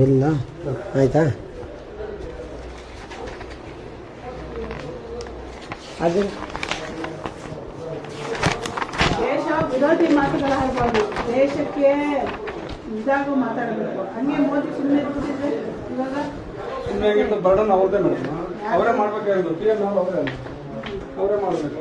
ಇಲ್ಲ ಆಯ್ತಾ ಅದು ದೇಶ ವಿರೋಧಿ ಮಾತುಗಳ ಆಡಬಾರ್ದು ದೇಶಕ್ಕೆ ಇದಾಗೂ ಮಾತಾಡಬೇಕು ಹಂಗೆ ಮೋದಿ ಸುಮ್ಮನೆ ಇವಾಗ ಸುಮ್ಮನೆ ಬರ್ಡನ್ ಮೇಡಮ್ ಅವರೇ ಮಾಡ್ಬೇಕಾಗಿರೋದು ಪಿ ಎಂ ಅವರೇ ಅವರೇ ಮಾಡಬೇಕು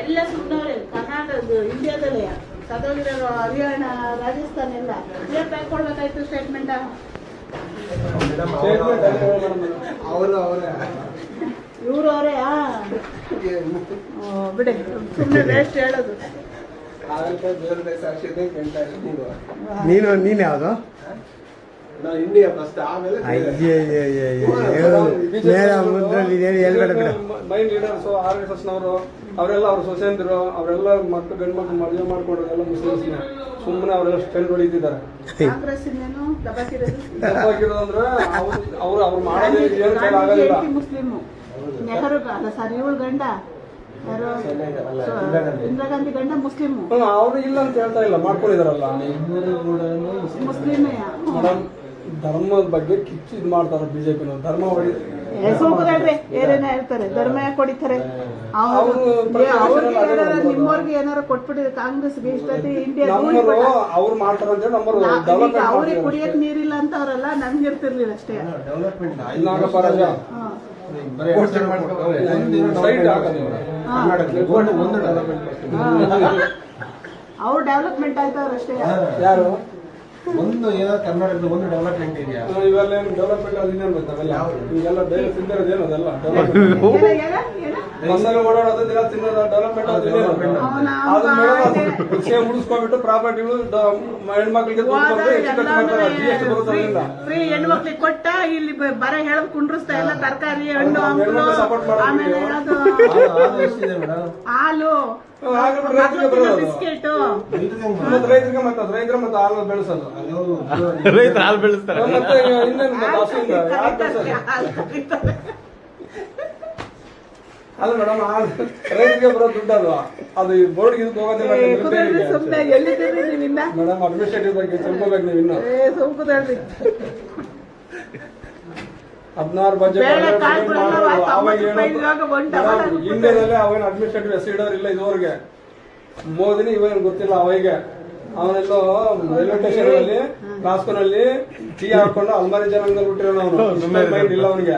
ಎಲ್ಲ ಸುಮ್ಮನವ್ರೆ ಕರ್ನಾಟಕ ಇಂಡಿಯಾದಲ್ಲಿ. ಸದೋಗಿರೋ ಹರಿಯಾಣ ರಾಜಸ್ಥಾನ ಎಲ್ಲ. ಕೊಡ್ಬೇಕಾಯ್ತು ಸ್ಟೇಟ್ಮೆಂಟ್ ಸ್ಟೇಟ್ಮೆಂಟ್ ಅವರು ಅವರೇ. ಇವರು ಅವರೇ ಬಿಡಿ ಸುಮ್ಮನೆ ವೇಸ್ಟ್ ಹೇಳೋದು. ನೀನು ನೀನು ಯಾವುದು ಅವರೆಲ್ಲ ಅವ್ರ ಸೊಸೆಂದಿರು ಅವರೆಲ್ಲ ಮಕ್ಕಳು ಗಂಡು ಮಕ್ಕಳು ಮದುವೆ ಮಾಡ್ಕೊಂಡ್ರು ಎಲ್ಲ ಮುಸ್ಲಿಮ್ಸ್ನ ಸುಮ್ಮನೆ ಅವರೆಲ್ಲ ಸ್ಟೆಂಡ್ ಹೊಡಿತಿದ್ದಾರೆ ತಪ್ಪಾಗಿರೋದಂದ್ರೆ ಅವ್ರು ಅವ್ರು ಅವ್ರು ಮಾಡೋದೇ ಆಗೋದಿಲ್ಲ ಮುಸ್ಲಿಮು ನೆಹರು ಅಲ್ಲ ಸರ್ ಇವಳು ಗಂಡ ಇಂದಿರಾ ಗಾಂಧಿ ಗಂಡ ಮುಸ್ಲಿಮು. ಹ್ಮ್, ಅವ್ರು ಇಲ್ಲ ಅಂತ ಹೇಳ್ತಾ ಇಲ್ಲ ಮಾಡ್ಕೊಂಡಿದಾರಲ್ಲ. ಮುಸ್ಲಿಮೇ. ಮೇಡಮ್ ಧರ್ಮದ ಬಗ್ಗೆ ಕಿಚ್ಚು ಇದ್ ಮಾಡ್ತಾರೆ ಬಿಜೆಪಿ ಧರ್ಮ ಹೊಡಿ ಸುಮ್ಕುದಾಡ್ರಿ ಏನೇನ ಹೇಳ್ತಾರೆ ಧರ್ಮ ಯಾಕೆ ಹೊಡಿತಾರೆ? ಅವ್ರು ಪ್ರತಿಪಕ್ಷದಲ್ಲಿ ಅದೇ ಮಾಡೋದು. ನಿಮ್ಮವ್ರಿಗೆ ಏನಾರು ಕೊಟ್ಬಿಟ್ಟಿದೆ ಕಾಂಗ್ರೆಸ್ಗೆ ಇಷ್ಟೊತ್ತಿ ಇಂಡಿಯಾ ನಮ್ಮರು ಅವ್ರು ಮಾಡ್ತಾರೆ ಅಂತ ನಮ್ಮರು ಅವ್ರಿಗೆ ಕುಡಿಯಕ್ ನೀರಿಲ್ಲ ಅಂತ ಅವರೆಲ್ಲ ನಮ್ಗೆ ಇರ್ತಿರ್ಲಿಲ್ಲ ಅಷ್ಟೇ. ಡೆವಲಪ್ಮೆಂಟ್ ಅವ್ರು ಡೆವಲಪ್ಮೆಂಟ್ ಆಯ್ತವ್ರು ಅಷ್ಟೇ. ಯಾರು? ಒಂದು ಏನೋ ಕರ್ನಾಟಕದ ಒಂದು ಡೆವಲಪ್ಮೆಂಟ್ ಇದೆಯಾ? ಆ, ಇವೆಲ್ಲ ಏನು ಡೆವಲಪ್ಮೆಂಟ್ ಅದು ಇನ್ನೇನು ಗೊತ್ತಾಗಲ್ಲ ಈಗೆಲ್ಲ ಅದೆಲ್ಲ ಡೆವಲಪ್ಮೆಂಟ್ ಏನ ಏನ ಏನ ಬಸ್ಸಲ್ಲಿ ಓಡಾಡೋದು ದಿನ ತಿನ್ನೋದು ಡೆವಲಪ್ಮೆಂಟ್ ಅದು ಅದು ಮೇಡಮ್ ಪ್ರಾಪರ್ಟಿಗಳು ಹೆಣ್ಮಕ್ಳಿಗೆ ಫ್ರೀ ಹೆಣ್ಮಕ್ಳಿಗೆ ಕೊಟ್ಟ ಇಲ್ಲಿ ಬರ ಹೇಳ ಕುಂಡ್ರಸ್ತಾ ಎಲ್ಲ ತರಕಾರಿ ಹಣ್ಣು ಹಂಪಲು ಆಮೇಲೆ ಹಾಲು. ರೈತರಿಗೆ ಮತ್ತೆ ರೈತರಿಗೆ ಮತ್ತೆ ಅದು ರೈತರ ಮತ್ತೆ ಹಾಲು ಬೆಳೆಸೋದು. ರೈತರು ಹಾಲು ಬೆಳೆಸ್ತಾರೆ. ಮತ್ತೆ ಇನ್ನೇನು ಅಲ್ಲ ಮೇಡಮ್ ರೈತರಿಗೆ ಬರೋ ದುಡ್ಡು ಅದು ಅದು ಈ ಬೋರ್ಡ್ ಇದಕ್ಕೆ ಹೋಗೋದಿಲ್ಲ ಮೇಡಮ್ ಅಡ್ಮಿನಿಸ್ಟ್ರೇಟಿವ್ ಬಗ್ಗೆ ತಿಳ್ಕೊಬೇಕು ನೀವು ಇನ್ನು ಹದಿನಾರು ಬಜೆಟ್. ಇಂಡಿಯಾದಲ್ಲಿ ಅವೇನು ಅಡ್ಮಿನಿಸ್ಟ್ರೇಟಿವ್ ಎಸ್ ಇಡೋರಿಲ್ಲ ಇದುವರೆಗೆ. ಮೋದಿನಿ ಇವೇನು ಗೊತ್ತಿಲ್ಲ ಅವಾಗೆ. ಅವನೆಲ್ಲೋ ರೈಲ್ವೆ ಸ್ಟೇಷನ್ ಅಲ್ಲಿ ರಾಸ್ಕೋನಲ್ಲಿ ಟೀ ಹಾಕೊಂಡು ಅಲ್ಮಾರಿ ಜನಾಂಗದಲ್ಲಿ ಬಿಟ್ಟಿರೋನು ಅವನು. ಮೈಂಡ್ ಇಲ್ಲ ಅವನಿಗೆ.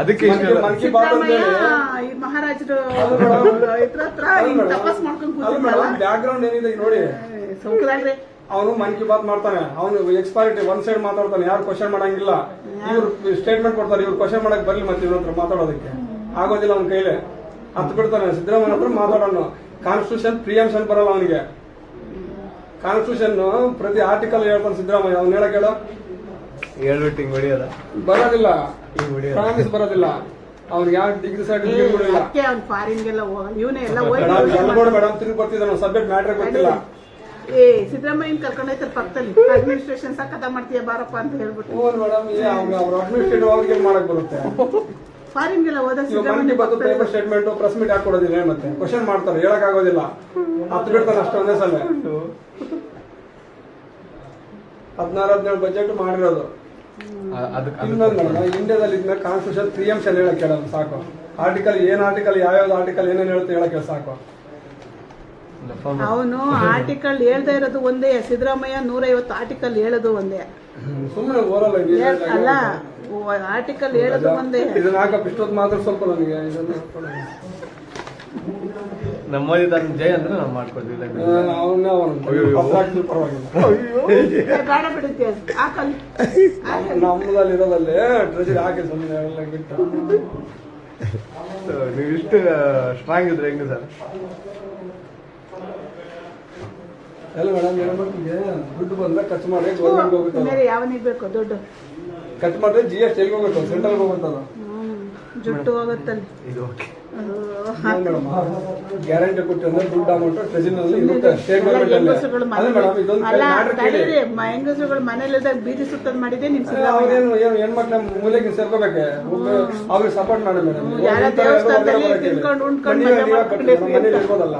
ಅದಕ್ಕೆ ಇಷ್ಟ ಇಲ್ಲ. ಮನ್ ಕಿ ಬಾತ್ ಅಂತ ಈ ಮಹಾರಾಜರು ಬ್ಯಾಕ್ ಗ್ರೌಂಡ್ ಏನಿದೆ ನೋಡಿ. ಸುಮ್ಕುದಾಡ್ರಿ ಅವನು ಮನ್ ಕಿ ಬಾತ್ ಮಾಡ್ತಾನೆ. ಅವನು ಎಕ್ಸ್ಪೈರಿಟಿ ಒನ್ ಸೈಡ್ ಮಾತಾಡ್ತಾನೆ. ಯಾರು ಕ್ವಶನ್ ಮಾಡಂಗಿಲ್ಲ. ಇವ್ರು ಸ್ಟೇಟ್ಮೆಂಟ್ ಕೊಡ್ತಾರೆ. ಇವ್ರು ಕ್ವಶನ್ ಮಾಡಕ್ ಬರ್ಲಿ ಮತ್ತೆ ಇವ್ರ ಹತ್ರ ಮಾತಾಡೋದಕ್ಕೆ. ಆಗೋದಿಲ್ಲ ಅವನ ಕೈಲಿ. ಹತ್ತು ಬಿಡ್ತಾನೆ. ಸಿದ್ದರಾಮಯ್ಯ ಹತ್ರ ಮಾತಾಡೋಣ ಕಾನ್ಸ್ಟಿಟ್ಯೂಷನ್ ಪ್ರಿಯಾಂಶನ್ ಬರಲ್ಲ ಅವನಿಗೆ. ಕಾನ್ಸ್ಟಿಟ್ಯೂಷನ್ ಪ್ರತಿ ಆರ್ಟಿಕಲ್ ಹೇಳ್ತಾನೆ ಸಿದ್ದರಾಮಯ್ಯ. ಅವ್ನ ಹೇಳಕ್ ಹೇಳೋ? ಹೇಳ್ಬಿಟ್ಟು ಹಿಂಗ್ ಹೊಡಿಯೋದ? ಬರೋದಿಲ್ಲ. ಪ್ರಾಮಿಸ್ ಬರೋದಿಲ್ಲ. ಅವ್ನಿಗೆ ಯಾವ ಡಿಗ್ರಿ ಸರ್ಟಿಫಿಕೇಟ್ ಕೂಡ ಇಲ್ಲ ಅವನು ಅವ್ನು ಫಾರಿನ್ಗೆಲ್ಲ ಹೋಗ ಇವನೇ ಎಲ್ಲ ಮೇಡಮ್ ತಿರುಗಿ ಬರ್ತಿದ್ದಾನೆ. ಸಬ್ಜೆಕ್ಟ್ ಮ್ಯಾಟ್ರ್ ಗೊತ್ತಿಲ್ಲ. ಏ ಸಿದ್ದರಾಮಯ್ಯನ್ ಕರ್ಕೊಂಡು ಹೋಯ್ತಾರೆ ಪಕ್ಕದಲ್ಲಿ? ಅಡ್ಮಿನಿಸ್ಟ್ರೇಷನ್ ಸಖತ ಮಾಡ್ತೀಯ ಬಾರಪ್ಪ ಅಂತ ಹೇಳ್ಬಿಟ್ಟು. ಹ್ಞೂ ಮೇಡಮ್ ಅವ್ರ ಅಡ್ಮಿನಿಸ್ಟ್ರೇಟಿವ್ ಅವ್ರಿಗೆ ಮಾಡಕ್ ಬರುತ್ತೆ? ಫಾರಿನ್ಗೆಲ್ಲ ಹೋದ ಇವಾಗ ಸಿದ್ದರಾಮಯ್ಯ ಬಾತ್ ಪೇಪರ್ ಸ್ಟೇಟ್ಮೆಂಟ್ ಪ್ರೆಸ್ ಮೀಟ್ ಹಾಕೊಡೋದಿಲ್ಲ ಮತ್ತೆ ಕ್ವಶನ್ ಮಾಡ್ತಾರೆ ಹೇಳಕ್ ಆಗೋದಿಲ್ಲ. ಹತ್ತು ಬಿಡ್ತಾನೆ ಅಷ್ಟೇ ಒಂದೇ ಸಲ. ಹದಿನಾರು ಹದಿನೇಳು ಬಜೆಟ್ ಮಾಡಿರೋದು. ಅದಕ್ಕೆ ಇನ್ನೊಂದು ಮೇಡಮ್ ಇಂಡಿಯಾದಲ್ಲಿ ಇದ್ಮೇಲೆ ಕಾನ್ಸ್ಟಿಟ್ಯೂಷನ್ ಪ್ರಿಯಂಶನ್ ಹೇಳಕ್ ಹೇಳೋದು ಸಾಕು. ಆರ್ಟಿಕಲ್ ಏನ್ ಆರ್ಟಿಕಲ್ ಯಾವ್ಯಾವ್ದು ಆರ್ಟಿಕಲ್ ಏನೇನು ಹೇಳುತ್ತೆ ಹೇಳಕ್ಕೆ ಹೇಳಿ ಸಾಕು. ಅವನು ಆರ್ಟಿಕಲ್ ಹೇಳ್ತಾ ಇರೋದು ಒಂದೇ ಸಿದ್ದರಾಮಯ್ಯ ನೂರೈವತ್ತು ಆರ್ಟಿಕಲ್ ಹೇಳೋದು ಒಂದೇ. ಸುಮ್ಮನೆ ಓರಲ್ಲ ಅಲ್ಲ ಆರ್ಟಿಕಲ್ ಹೇಳೋದು ಒಂದೇ. ಮಾತ್ರ ಸ್ವಲ್ಪ ನನಗೆ ಇದನ್ನ ಹಾಕ್ಕೊಡು. ನಮ್ಮ ಮೋದಿ ತನ್ನ ಜಯ ಅಂದ್ರೆ ನಾವು ಮಾಡ್ಕೊಳ್ತೀವಿ ಬೇಡ. ಬಿಡುತ್ತೆ ಹಾಕಲ್ ನಮ್ಮದಲ್ಲಿ ಇರೋದಲ್ಲಿ ಟ್ರೆಜರಿ ಹಾಕಿ ಸುಮ್ಮನೆ ಎಲ್ಲ ಬಿಟ್ಟು ನೀವು ಇಷ್ಟು ಸ್ಟ್ರಾಂಗ್ ಇದ್ರೆ ಹೆಂಗೆ ಸರ್? ಎಲ್ಲ ಮೇಡಮ್ ದುಡ್ಡು ಬಂದ್ರೆ ಖರ್ಚು ಮಾಡಿ ಗೌರ್ಮೆಂಟ್ ಹೋಗುತ್ತೆ ಅದು. ಬೇರೆ ಯಾವನಿಗೆ ಬೇಕು ದುಡ್ಡು? ಕಟ್ ಮಾಡಿದ್ರೆ ಜಿ ಎಸ್ ಹೋಗುತ್ತೆ ಸೆಂಟ್ರಲ್ ಜುಟ್ಟು ಹೋಗುತ್ತಲ್ಲಿ. ಇದು ಓಕೆ ಮೇಡಮ್ ಗ್ಯಾರಂಟಿ ಕೊಟ್ಟು ಅಂದ್ರೆ ದುಡ್ಡು ಅಮೌಂಟ್ ಇರುತ್ತೆ. ಸ್ಟೇಟ್ ಎಲ್ಲ ಗೌರ್ಮೆಂಟ್ ಅಲ್ಲಿ. ಮೇಡಮ್ ಇದೊಂದು ಅಲ್ಲ ಮ್ಯಾಟ್ರ್ ಕೇಳಿ. ತಡೀರಿ. ಮ- ಹೆಂಗಸರುಗಳು ಮನೇಲಿದ್ದಾಗ ಬೀದಿ ಸುತ್ತದ್ ಮಾಡಿದೆ ನಿಮ್ ಸಿದ್ದರಾಮಯ್ಯ ಅವ್ರೇನು ಏನು ಹೆಣ್ಮಕ್ಳ ಮೂಲೆಗೆ ಸೇರ್ಕೋಬೇಕೆ? ಅವ್ರಿಗೆ ಸಪೋರ್ಟ್ ಮಾಡಿ ಮೇಡಮ್ ಯಾರ ದೇವಸ್ಥಾನದಲ್ಲಿ ತಿನ್ಕೊಂಡು ಉಂಡ್ಕೊಂಡು ಮನೇಲಿ. ಇರ್ಬೋದಲ್ಲ.